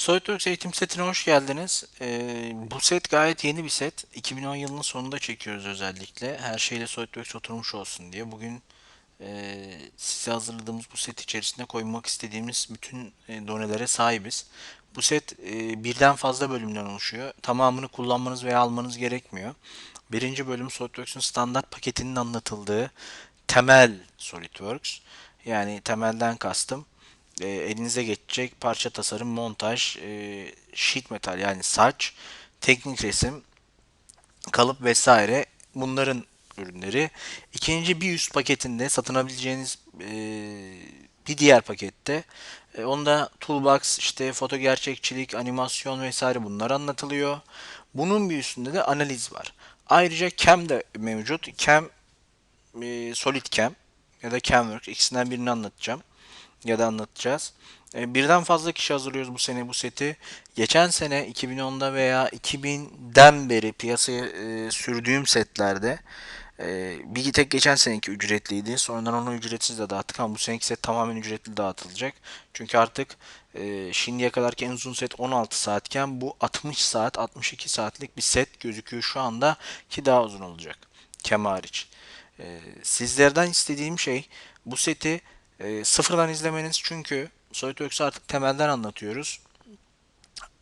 SolidWorks eğitim setine hoş geldiniz. Ee, bu set gayet yeni bir set. 2010 yılının sonunda çekiyoruz özellikle. Her şeyle SolidWorks oturmuş olsun diye. Bugün e, size hazırladığımız bu set içerisinde koymak istediğimiz bütün e, donelere sahibiz. Bu set e, birden fazla bölümden oluşuyor. Tamamını kullanmanız veya almanız gerekmiyor. Birinci bölüm SolidWorks'un standart paketinin anlatıldığı temel SolidWorks. Yani temelden kastım e, elinize geçecek parça tasarım, montaj, e, sheet metal yani saç, teknik resim, kalıp vesaire bunların ürünleri. İkinci bir üst paketinde satın alabileceğiniz e, bir diğer pakette e, onda toolbox, işte foto gerçekçilik, animasyon vesaire bunlar anlatılıyor. Bunun bir üstünde de analiz var. Ayrıca cam de mevcut. Cam, e, Solid Cam ya da Camworks ikisinden birini anlatacağım ya da anlatacağız. E, birden fazla kişi hazırlıyoruz bu sene bu seti. Geçen sene 2010'da veya 2000'den beri piyasaya e, sürdüğüm setlerde e, bir tek geçen seneki ücretliydi. Sonradan onu ücretsiz de dağıttık ama bu seneki set tamamen ücretli dağıtılacak. Çünkü artık e, şimdiye kadarki en uzun set 16 saatken bu 60 saat 62 saatlik bir set gözüküyor şu anda ki daha uzun olacak. Kem hariç. E, sizlerden istediğim şey bu seti e, sıfırdan izlemeniz çünkü SolidWorks'ı artık temelden anlatıyoruz.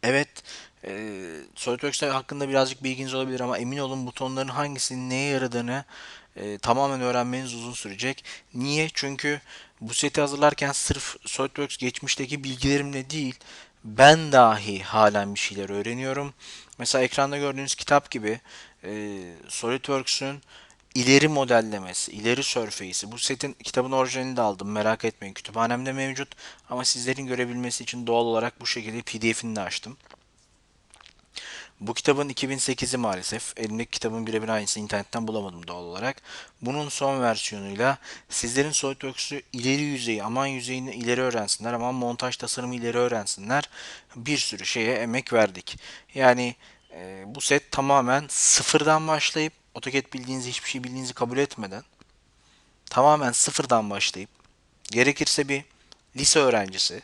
Evet, e, SolidWorks hakkında birazcık bilginiz olabilir ama emin olun butonların hangisinin neye yaradığını e, tamamen öğrenmeniz uzun sürecek. Niye? Çünkü bu seti hazırlarken sırf SolidWorks geçmişteki bilgilerimle değil, ben dahi halen bir şeyler öğreniyorum. Mesela ekranda gördüğünüz kitap gibi e, SolidWorks'ün ileri modellemesi, ileri surface'i. Bu setin kitabın orijinalini de aldım. Merak etmeyin. Kütüphanemde mevcut. Ama sizlerin görebilmesi için doğal olarak bu şekilde PDF'ini de açtım. Bu kitabın 2008'i maalesef. Elimdeki kitabın birebir aynısı internetten bulamadım doğal olarak. Bunun son versiyonuyla sizlerin SolidWorks'ü ileri yüzeyi, aman yüzeyini ileri öğrensinler, aman montaj tasarımı ileri öğrensinler. Bir sürü şeye emek verdik. Yani e, bu set tamamen sıfırdan başlayıp AutoCAD bildiğinizi, hiçbir şey bildiğinizi kabul etmeden tamamen sıfırdan başlayıp gerekirse bir lise öğrencisi,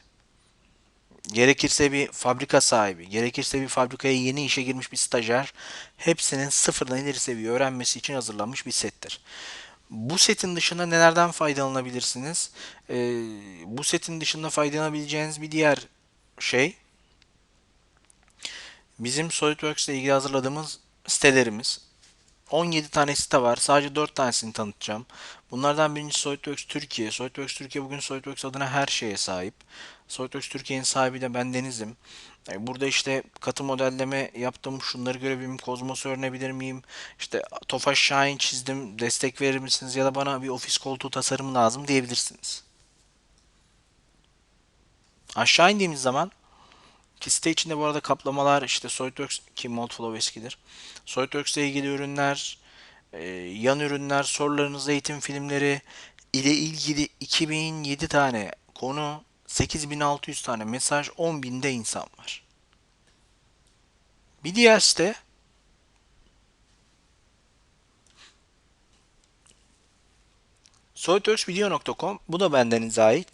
gerekirse bir fabrika sahibi, gerekirse bir fabrikaya yeni işe girmiş bir stajyer hepsinin sıfırdan ileri seviye öğrenmesi için hazırlanmış bir settir. Bu setin dışında nelerden faydalanabilirsiniz? Ee, bu setin dışında faydalanabileceğiniz bir diğer şey bizim SolidWorks ile ilgili hazırladığımız sitelerimiz. 17 tane site var. Sadece 4 tanesini tanıtacağım. Bunlardan birincisi SolidWorks Türkiye. SolidWorks Türkiye bugün SolidWorks adına her şeye sahip. SolidWorks Türkiye'nin sahibi de ben Deniz'im. E, burada işte katı modelleme yaptım. Şunları görebilir miyim? Kozmos'u öğrenebilir miyim? İşte Tofaş Şahin çizdim. Destek verir misiniz? Ya da bana bir ofis koltuğu tasarımı lazım diyebilirsiniz. Aşağı indiğimiz zaman ki içinde bu arada kaplamalar işte SolidWorks ki Moldflow eskidir. SolidWorks ile ilgili ürünler, e, yan ürünler, sorularınız, eğitim filmleri ile ilgili 2007 tane konu, 8600 tane mesaj, 10.000'de insan var. Bir diğer site SolidWorksVideo.com bu da bendenize ait.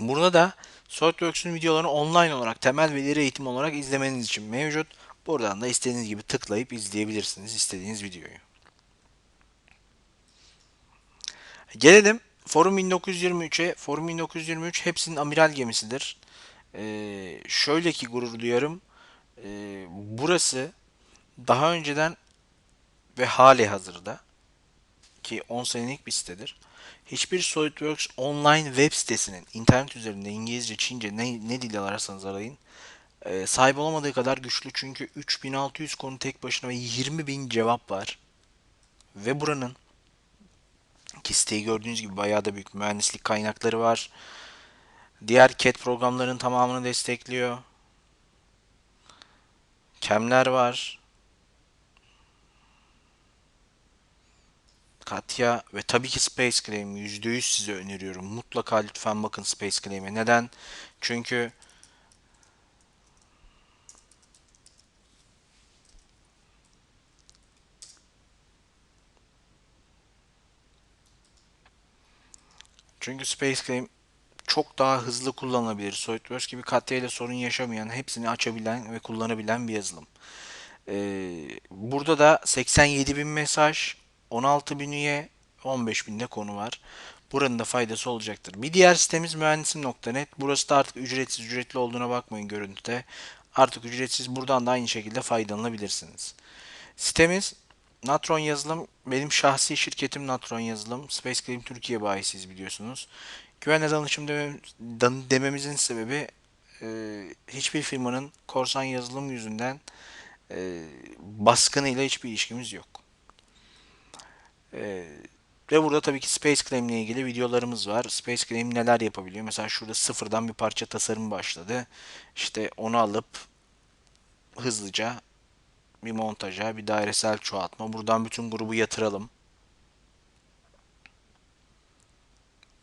Burada da SolidWorks'un videolarını online olarak temel ve ileri eğitim olarak izlemeniz için mevcut. Buradan da istediğiniz gibi tıklayıp izleyebilirsiniz istediğiniz videoyu. Gelelim Forum 1923'e. Forum 1923 hepsinin amiral gemisidir. Ee, şöyle ki gurur duyarım. Ee, burası daha önceden ve hali hazırda ki 10 senelik bir sitedir. Hiçbir SolidWorks online web sitesinin internet üzerinde İngilizce, Çince ne, ne dil ararsanız arayın e, sahip olamadığı kadar güçlü çünkü 3600 konu tek başına ve 20.000 cevap var. Ve buranın ki siteyi gördüğünüz gibi bayağı da büyük mühendislik kaynakları var. Diğer CAD programlarının tamamını destekliyor. Kemler var. Katya ve tabii ki Space Claim %100 size öneriyorum. Mutlaka lütfen bakın Space Claim'e. Neden? Çünkü Çünkü Space Claim çok daha hızlı kullanılabilir. SolidWorks gibi Katya ile sorun yaşamayan, hepsini açabilen ve kullanabilen bir yazılım. Ee, burada da 87 bin mesaj, 16 bin üye, 15 binde konu var. Buranın da faydası olacaktır. Bir diğer sitemiz mühendisim.net. Burası da artık ücretsiz. Ücretli olduğuna bakmayın görüntüde. Artık ücretsiz. Buradan da aynı şekilde faydalanabilirsiniz. Sitemiz Natron Yazılım. Benim şahsi şirketim Natron Yazılım. Space Claim Türkiye bayisiyiz biliyorsunuz. Güvenle danışım demem, dan- dememizin sebebi e, hiçbir firmanın korsan yazılım yüzünden e, baskınıyla hiçbir ilişkimiz yok. E, ve burada tabii ki Space Claim ile ilgili videolarımız var. Space Claim neler yapabiliyor? Mesela şurada sıfırdan bir parça tasarım başladı. İşte onu alıp hızlıca bir montaja, bir dairesel çoğaltma. Buradan bütün grubu yatıralım.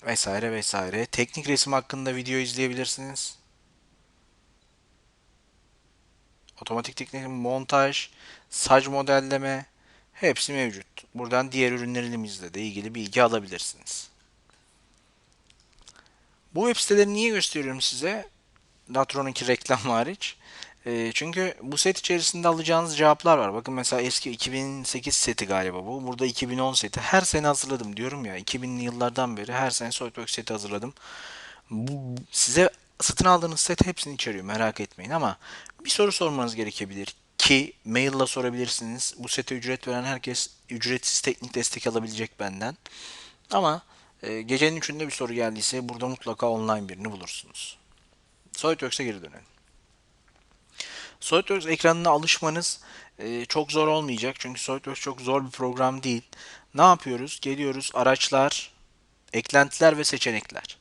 Vesaire vesaire. Teknik resim hakkında video izleyebilirsiniz. Otomatik teknik montaj, saç modelleme hepsi mevcut. Buradan diğer ürünlerimizle de ilgili bilgi alabilirsiniz. Bu web siteleri niye gösteriyorum size? Natron'unki reklam hariç. E, çünkü bu set içerisinde alacağınız cevaplar var. Bakın mesela eski 2008 seti galiba bu. Burada 2010 seti. Her sene hazırladım diyorum ya. 2000'li yıllardan beri her sene SolidWorks seti hazırladım. Bu, size satın aldığınız set hepsini içeriyor. Merak etmeyin ama bir soru sormanız gerekebilir ki maille sorabilirsiniz. Bu sete ücret veren herkes ücretsiz teknik destek alabilecek benden. Ama e, gecenin üçünde bir soru geldiyse burada mutlaka online birini bulursunuz. SolidWorks'e geri dönelim. SolidWorks ekranına alışmanız e, çok zor olmayacak. Çünkü SolidWorks çok zor bir program değil. Ne yapıyoruz? Geliyoruz araçlar, eklentiler ve seçenekler.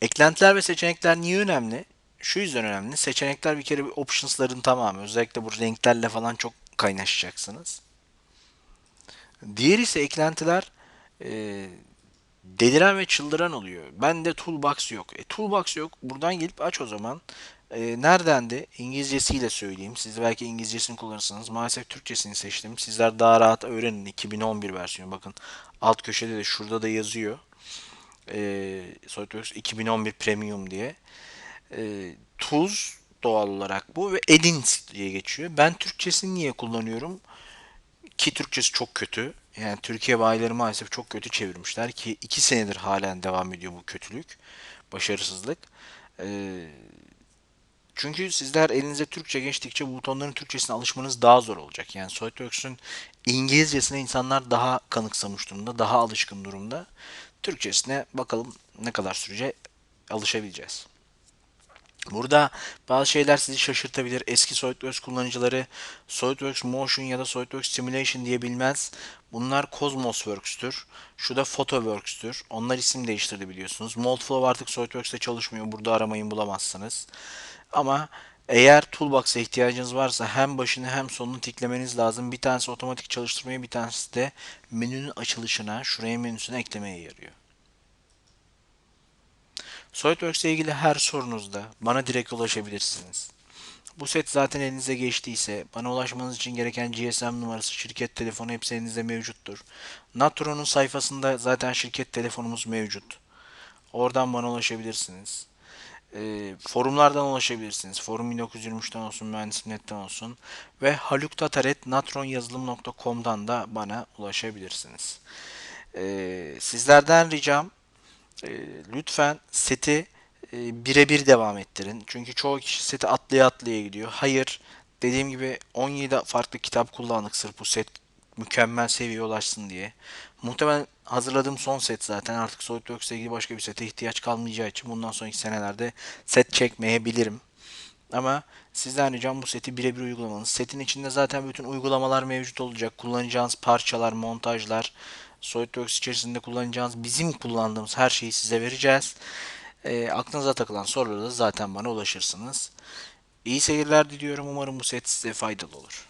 Eklentiler ve seçenekler niye önemli? Şu yüzden önemli. Seçenekler bir kere bir options'ların tamamı. Özellikle bu renklerle falan çok kaynaşacaksınız. Diğer ise eklentiler e, deliren ve çıldıran oluyor. Bende toolbox yok. E, toolbox yok. Buradan gelip aç o zaman. E, nereden de İngilizcesiyle söyleyeyim. Siz belki İngilizcesini kullanırsınız. Maalesef Türkçesini seçtim. Sizler daha rahat öğrenin. 2011 versiyonu bakın. Alt köşede de şurada da yazıyor. E, SolidWorks 2011 Premium diye. E, Tools doğal olarak bu ve Edins diye geçiyor. Ben Türkçesini niye kullanıyorum? Ki Türkçesi çok kötü. Yani Türkiye bayileri maalesef çok kötü çevirmişler ki iki senedir halen devam ediyor bu kötülük, başarısızlık. Ee, çünkü sizler elinize Türkçe geçtikçe bu butonların Türkçesine alışmanız daha zor olacak. Yani SolidWorks'ün İngilizcesine insanlar daha kanıksamış durumda, daha alışkın durumda. Türkçesine bakalım ne kadar sürece alışabileceğiz. Burada bazı şeyler sizi şaşırtabilir. Eski SolidWorks kullanıcıları SolidWorks Motion ya da SolidWorks Simulation diye bilmez. Bunlar Cosmosworks'tür. Şu da PhotoWorks'tür. Onlar isim değiştirdi biliyorsunuz. Moldflow artık SolidWorks'te çalışmıyor. Burada aramayın bulamazsınız. Ama eğer Toolbox'a ihtiyacınız varsa hem başını hem sonunu tiklemeniz lazım. Bir tanesi otomatik çalıştırmaya bir tanesi de menünün açılışına, şuraya menüsüne eklemeye yarıyor. SolidWorks ile ilgili her sorunuzda bana direkt ulaşabilirsiniz. Bu set zaten elinize geçtiyse bana ulaşmanız için gereken GSM numarası, şirket telefonu hepsi elinizde mevcuttur. Natron'un sayfasında zaten şirket telefonumuz mevcut. Oradan bana ulaşabilirsiniz. E, forumlardan ulaşabilirsiniz. Forum 1923'ten olsun, mühendisnetten olsun. Ve haluktatar.natronyazılım.com'dan da bana ulaşabilirsiniz. E, sizlerden ricam e, lütfen seti e, birebir devam ettirin. Çünkü çoğu kişi seti atlaya atlaya gidiyor. Hayır, dediğim gibi 17 farklı kitap kullandık sırf bu set mükemmel seviyeye ulaşsın diye. Muhtemelen hazırladığım son set zaten. Artık SolidWorks ile ilgili başka bir sete ihtiyaç kalmayacağı için bundan sonraki senelerde set çekmeyebilirim. Ama sizden ricam bu seti birebir uygulamanız. Setin içinde zaten bütün uygulamalar mevcut olacak. Kullanacağınız parçalar, montajlar, SolidWorks içerisinde kullanacağınız, bizim kullandığımız her şeyi size vereceğiz. E, aklınıza takılan soruları da zaten bana ulaşırsınız. İyi seyirler diliyorum. Umarım bu set size faydalı olur.